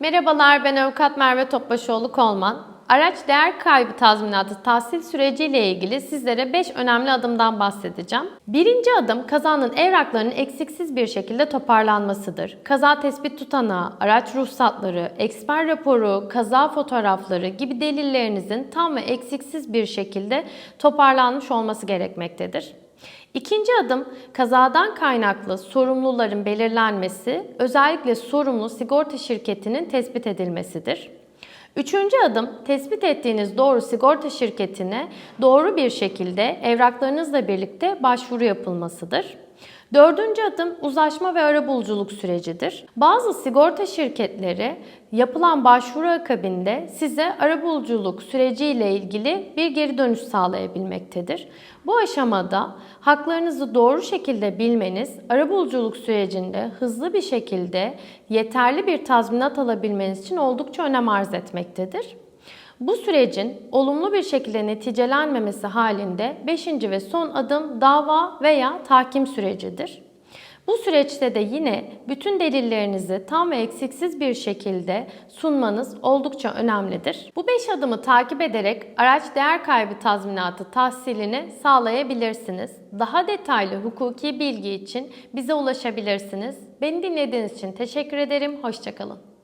Merhabalar ben avukat Merve Topbaşoğlu Kolman. Araç değer kaybı tazminatı tahsil süreciyle ilgili sizlere 5 önemli adımdan bahsedeceğim. Birinci adım kazanın evraklarının eksiksiz bir şekilde toparlanmasıdır. Kaza tespit tutanağı, araç ruhsatları, eksper raporu, kaza fotoğrafları gibi delillerinizin tam ve eksiksiz bir şekilde toparlanmış olması gerekmektedir. İkinci adım kazadan kaynaklı sorumluların belirlenmesi, özellikle sorumlu sigorta şirketinin tespit edilmesidir. Üçüncü adım tespit ettiğiniz doğru sigorta şirketine doğru bir şekilde evraklarınızla birlikte başvuru yapılmasıdır. Dördüncü adım uzlaşma ve arabuluculuk sürecidir. Bazı sigorta şirketleri yapılan başvuru akabinde size arabuluculuk süreciyle ilgili bir geri dönüş sağlayabilmektedir. Bu aşamada haklarınızı doğru şekilde bilmeniz, arabuluculuk sürecinde hızlı bir şekilde yeterli bir tazminat alabilmeniz için oldukça önem arz etmektedir. Bu sürecin olumlu bir şekilde neticelenmemesi halinde 5. ve son adım dava veya tahkim sürecidir. Bu süreçte de yine bütün delillerinizi tam ve eksiksiz bir şekilde sunmanız oldukça önemlidir. Bu 5 adımı takip ederek araç değer kaybı tazminatı tahsilini sağlayabilirsiniz. Daha detaylı hukuki bilgi için bize ulaşabilirsiniz. Beni dinlediğiniz için teşekkür ederim. Hoşçakalın.